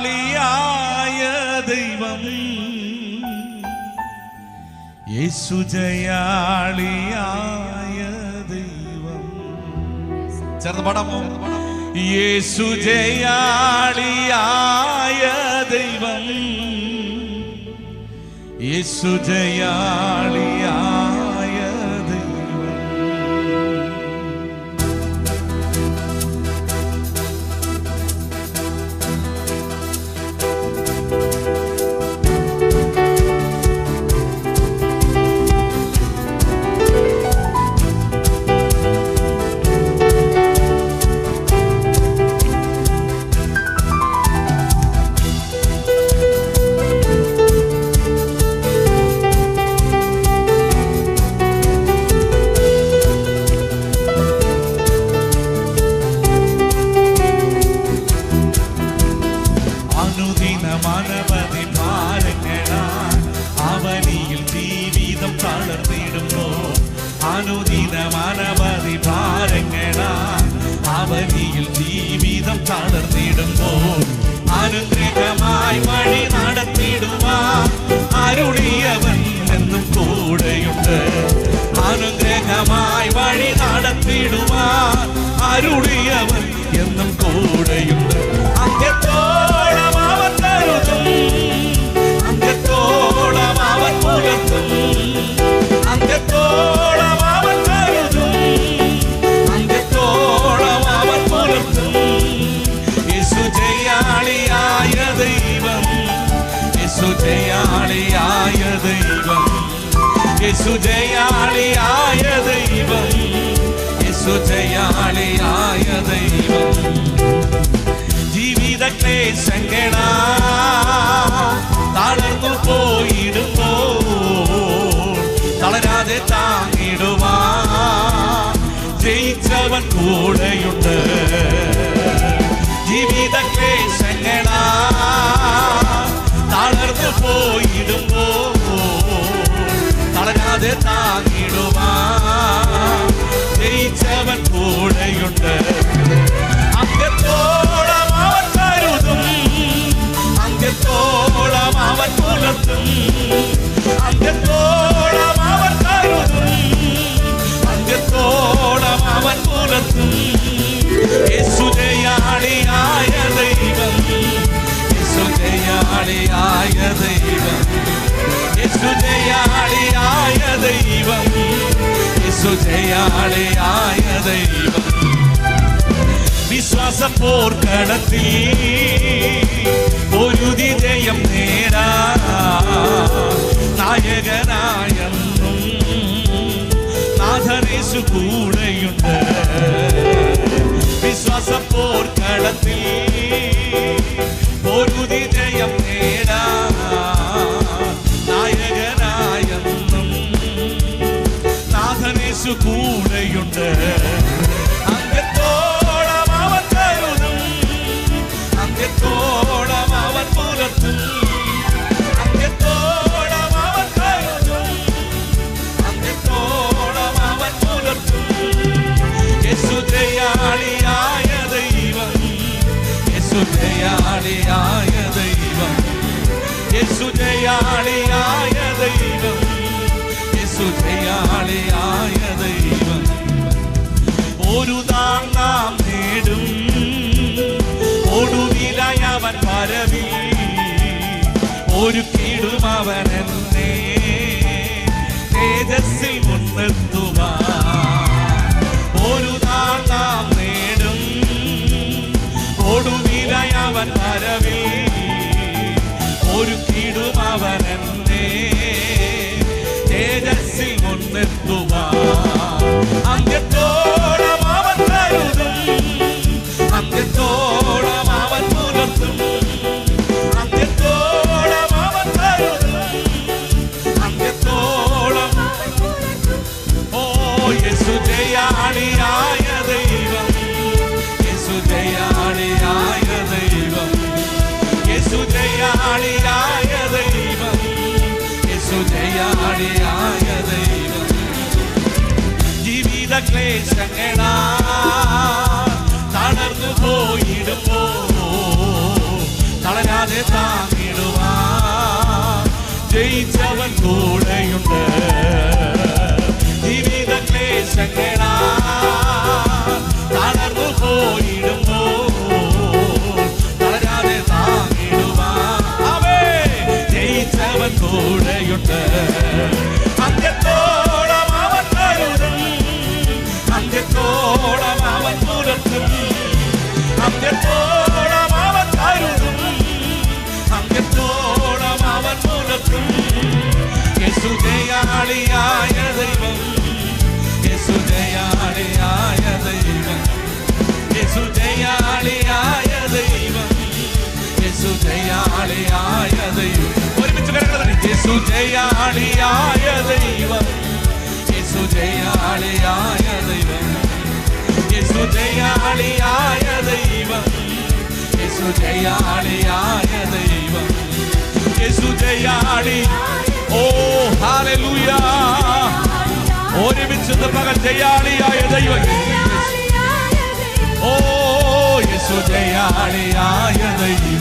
ജയാളിയായ ദൈവം യേശു ജയാളിയായ ദൈവം ചേർന്ന് പാടാമോ യേശു ജയാളിയായ ദൈവം യേശു ജയാളിയായ ജീവിതം തളർന്നിടുമ്പോ അനുഗ്രഹമായി വഴി നടത്തിടുവാൻ അരുളിയവൻ എന്നും കൂടെയുണ്ട്. അനുഗ്രഹമായി വഴി അരുളിയവൻ എന്നും കൂടെയുണ്ട്. യേശു ജയാളിയായ ദൈവം യേശു ജയാളിയായ ദൈവം യേശു ജയാളിയായ ദൈവം ജീവിത ക്ലേശങ്ങളാ തളർന്നു പോയിടുമ്പോ തളരാതെ താങ്ങിടുവാ ജയിച്ചവൻ കൂടെയുണ്ട് ജയിച്ചവൻ കൂടെയുണ്ട്. ജയാളിയായ ദൈവം വിശ്വാസ പോർക്കടത്തിൽ ഒരു വിജയം നേരാ. നായകനായെന്നും നാഥനേശു കൂടെയുണ്ട് യേശു ഒരു നാം നേടും. ഒരു കീടും അവൻ എന്നേ. തേജസ്സിൽ മുൻനിർത്തുവാൻ എന്നെ തേജസ്സിൽ മുൻനിർത്തുവാൻ അന്ത്യത്തോളം അവൻ കരുതും അന്ത്യത്തോളം അവൻ പുലർത്തും. അന്ത്യത്തോളം അവൻ ഓ യേശു ജയാളിയായ ജീവിത ക്ലേശങ്ങളാ തളർന്നു പോയിടുമ്പോ തളരാ തളരാതെ താങ്ങിടുവാ ജയിച്ചവൻ കൂടെയുണ്ട് ജീവിത ക്ലേശങ്ങളാ യേശു ജയാളിയായ ദൈവം യേശു ജയാളിയായ ദൈവം. യേശു ജയാളിയായ ദൈവം യേശു ജയാളിയായ ദൈവം. ഒരുമിച്ച് കരങ്ങൾ യേശു ജയാളിയായ ദൈവം യേശു ജയാളിയായ ദൈവം. യേശു ജയാളിയായ ദൈവം യേശു ജയാളിയായ ദൈവം. യേശു ഇന്ന് പകൽ ജയാളിയായ ദൈവം. ഓ യേശു ജയാളിയായ ദൈവം.